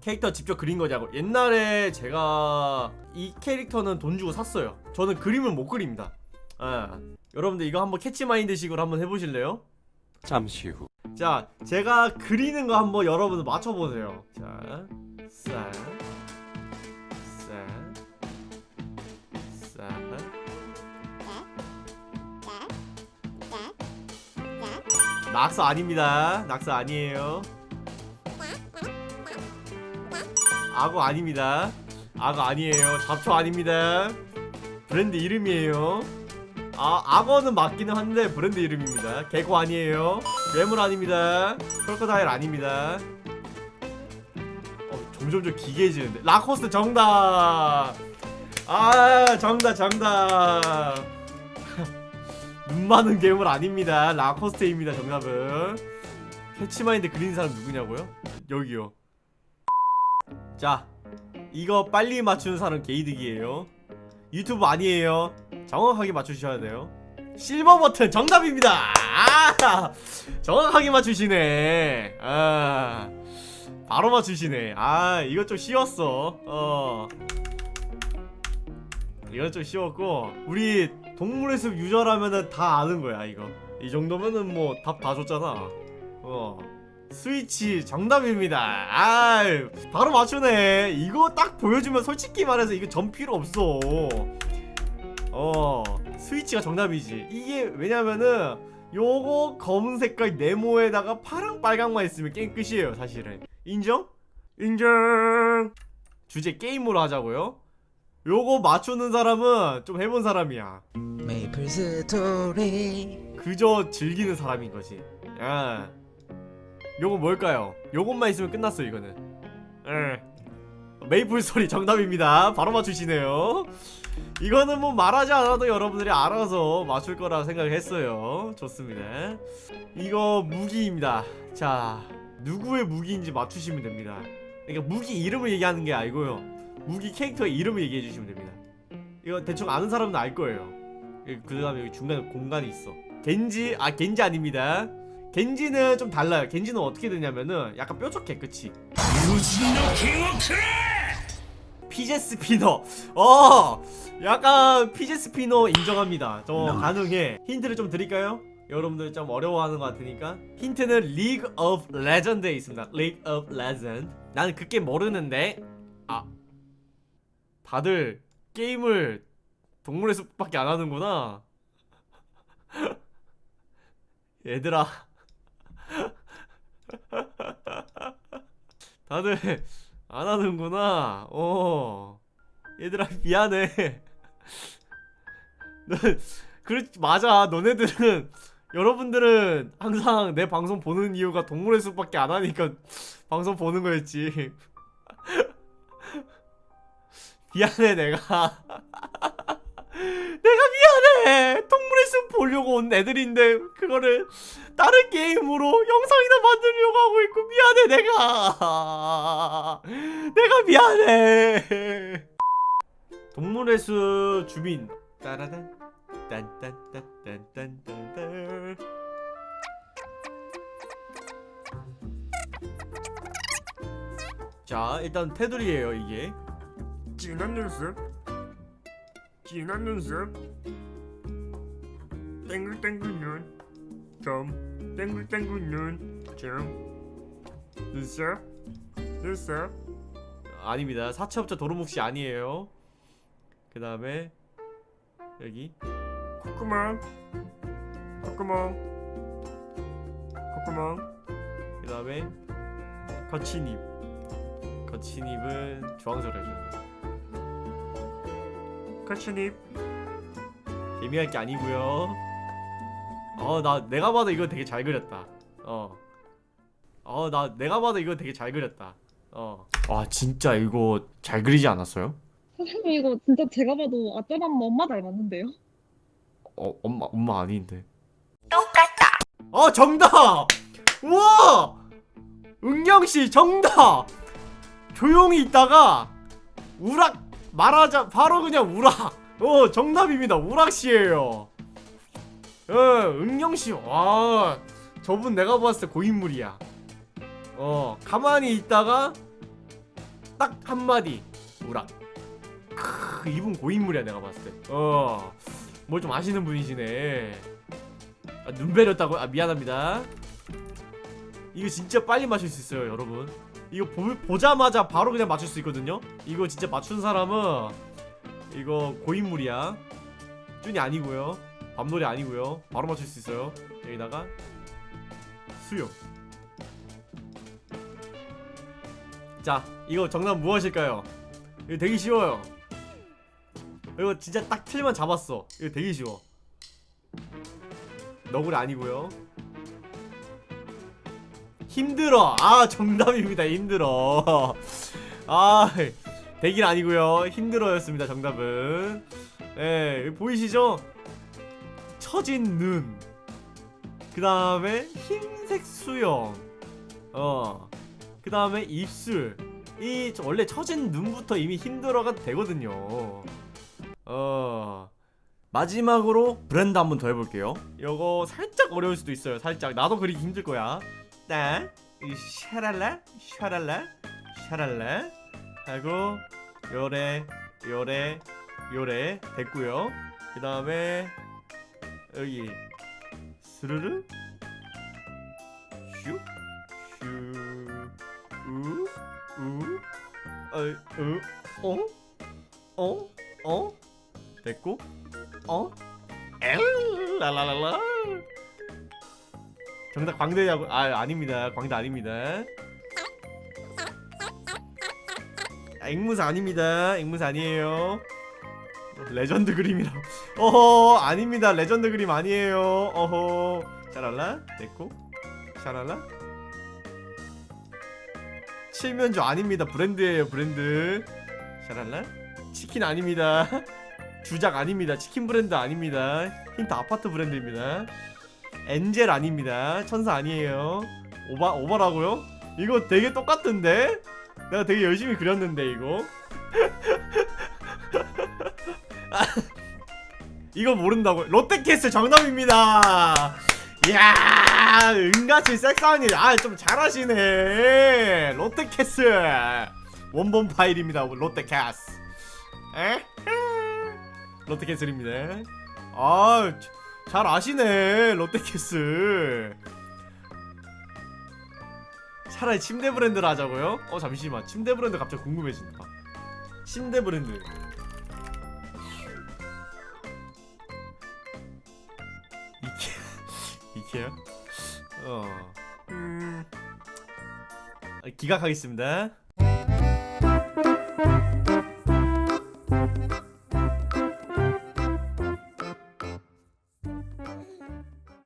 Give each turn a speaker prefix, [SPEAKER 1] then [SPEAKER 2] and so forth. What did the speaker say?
[SPEAKER 1] 캐릭터 직접 그린 거냐고. 옛날에 제가 이 캐릭터는 돈 주고 샀어요. 저는 그림을 못 그립니다. 예. 여러분들 이거 한번 캐치마인드식으로 한번 해보실래요?
[SPEAKER 2] 잠시 후.
[SPEAKER 1] 자 제가 그리는 거 한번 여러분들 맞춰보세요. 자 쌀, 쌀, 쌀. 낙서 아닙니다. 낙서 아니에요 악어 아닙니다. 악어 아니에요. 잡초 아닙니다. 브랜드 이름이에요. 아 악어는 맞기는 한데 브랜드 이름입니다. 개코 아니에요. 괴물 아닙니다. 크로커다일 아닙니다. 어, 점점점 기괴해지는데. 라코스트 정답! 아 정답 정답! 눈 많은 괴물 아닙니다. 라코스테입니다 정답은. 캐치마인드 그린 사람 누구냐고요? 여기요 자 이거 빨리 맞추는 사람 개이득이에요. 유튜브 아니에요. 정확하게 맞추셔야 돼요. 실버 버튼 정답입니다. 아, 정확하게 맞추시네. 아 바로 맞추시네. 아 이거 좀 쉬웠어. 어. 이건 좀 쉬웠고 우리 동물의 숲 유저라면은 다 아는 거야 이거. 이 정도면은 뭐 답 다 줬잖아. 어 스위치 정답입니다. 아 바로 맞추네. 이거 딱 보여주면 솔직히 말해서 이거 전 필요 없어. 어 스위치가 정답이지. 이게 왜냐면은 요거 검은 색깔 네모에다가 파랑 빨강만 있으면 게임 끝이에요 사실은. 인정? 인정. 주제 게임으로 하자고요. 요거 맞추는 사람은 좀 해본 사람이야.
[SPEAKER 3] 메이플 스토리
[SPEAKER 1] 그저 즐기는 사람인 거지. 아. 요거 뭘까요? 요것만 있으면 끝났어 이거는. 예. 메이플 소리 정답입니다. 바로 맞추시네요. 이거는 뭐 말하지 않아도 여러분들이 알아서 맞출 거라 생각을 했어요. 좋습니다. 이거 무기입니다. 자, 누구의 무기인지 맞추시면 됩니다. 그러니까 무기 이름을 얘기하는 게 아니고요. 무기 캐릭터의 이름을 얘기해 주시면 됩니다. 이거 대충 아는 사람은 알 거예요. 그 다음에 여기 중간에 공간이 있어. 겐지 아 겐지 아닙니다. 겐지는 좀 달라요. 겐지는 어떻게 되냐면은 약간 뾰족해, 그치? 피제 스피너. 어, 약간 피제 스피너 인정합니다. 저 가능해. 힌트를 좀 드릴까요? 여러분들 좀 어려워하는 것 같으니까 힌트는 League of Legend에 있습니다. League of Legend. 나는 그 게임 모르는데 아 다들 게임을 동물의 숲밖에 안 하는구나. 얘들아. 다들 안 하는구나. 어. 얘들아 미안해. 너 그렇 맞아. 너네들은 여러분들은 항상 내 방송 보는 이유가 동물의 숲밖에 안 하니까 방송 보는 거였지. 미안해 내가. 내가 미안해 보려고 온 애들인데 그거를 다른 게임으로 영상이나 만들려고 하고 있고 미안해 내가. 내가 미안해. 동물의 숲 주민. 따라단 딴딴딴딴딴딴 자 일단 테두리예요 이게.
[SPEAKER 4] 진한 눈썹 진한 눈썹 땡글땡글 눈점. 땡글땡글 눈점. 눈썹 눈썹
[SPEAKER 1] 아닙니다. 사채업자 도루묵씨 아니에요. 그 다음에 여기
[SPEAKER 4] 콧구멍. 콧구멍. 콧구멍.
[SPEAKER 1] 그 다음에 거치잎. 거치잎은 주황색 해줘요.
[SPEAKER 4] 가시잎.
[SPEAKER 1] 개미할 게 아니고요. 어 나 내가 봐도 이거 되게 잘 그렸다. 어. 어나 내가 봐도 이거 되게 잘 그렸다. 어. 아 진짜 이거 잘 그리지 않았어요?
[SPEAKER 5] 선생님 이거 진짜 제가 봐도 아빠랑 엄마 닮았는데요?
[SPEAKER 1] 어 엄마 엄마 아닌데. 똑같다. 어 정답. 우와. 은경 씨 정답. 조용히 있다가 우락 말하자 바로 그냥 우락. 어 정답입니다. 우락 씨예요. 어 은경 씨. 와 저분 내가 봤을 때 고인물이야. 어 가만히 있다가 딱 한마디 우락 크 이분 고인물이야 내가 봤을 때 어 뭘 좀 아시는 분이시네. 아, 눈 베렸다고? 아 미안합니다. 이거 진짜 빨리 맞출 수 있어요 여러분. 이거 보, 보자마자 바로 그냥 맞출 수 있거든요? 이거 진짜 맞춘 사람은 이거 고인물이야. 쭌이 아니고요 밤놀이 아니고요. 바로 맞출 수 있어요. 여기다가 수요 자 이거 정답 무엇일까요? 이거 되게 쉬워요. 이거 진짜 딱 틀만 잡았어. 이거 되게 쉬워. 너구리 아니고요. 힘들어. 아 정답입니다. 힘들어. 아 대길 아니고요. 힘들어였습니다 정답은. 네 여기 보이시죠 처진 눈 그 다음에 흰색 수염. 어 그 다음에 입술. 이 저- 원래 처진 눈부터 이미 힘들어가 되거든요. 어. 마지막으로 브랜드 한번 더 해볼게요. 요거 살짝 어려울 수도 있어요 살짝. 나도 그리기 힘들 거야. 딱이 샤랄라 샤랄라 샤랄라. 하고 요래 요래 요래. 됐고요. 그 다음에 여기 스르르? 슈 슈 우 우? 어? 어? 어? 어? 됐고? 어? 엘? 라라라라? 정답 광대냐고 아 아닙니다. 광대 아닙니다. 아, 앵무새 아닙니다. 앵무새 아니에요 레전드 그림이라. 어허 아닙니다. 레전드 그림 아니에요. 어허. 샤랄라? 됐고. 샤랄라? 칠면조 아닙니다. 브랜드예요 브랜드. 샤랄라? 치킨 아닙니다. 주작 아닙니다. 치킨 브랜드 아닙니다. 힌트 아파트 브랜드입니다. 엔젤 아닙니다. 천사 아니에요. 오바 오바라고요? 이거 되게 똑같은데? 내가 되게 열심히 그렸는데 이거 이거 모른다고. 롯데캐슬 정답입니다. 이야 은같이 섹스하니. 아좀 잘하시네. 롯데캐슬. 원본 파일입니다 롯데캐슬. 에? 롯데캐슬입니다. 아잘 아시네 롯데캐슬. 차라리 침대 브랜드를 하자고요? 어 잠시만. 침대 브랜드 갑자기 궁금해진다. 침대 브랜드 이케 이케요? 어.
[SPEAKER 4] 음,
[SPEAKER 1] 기각하겠습니다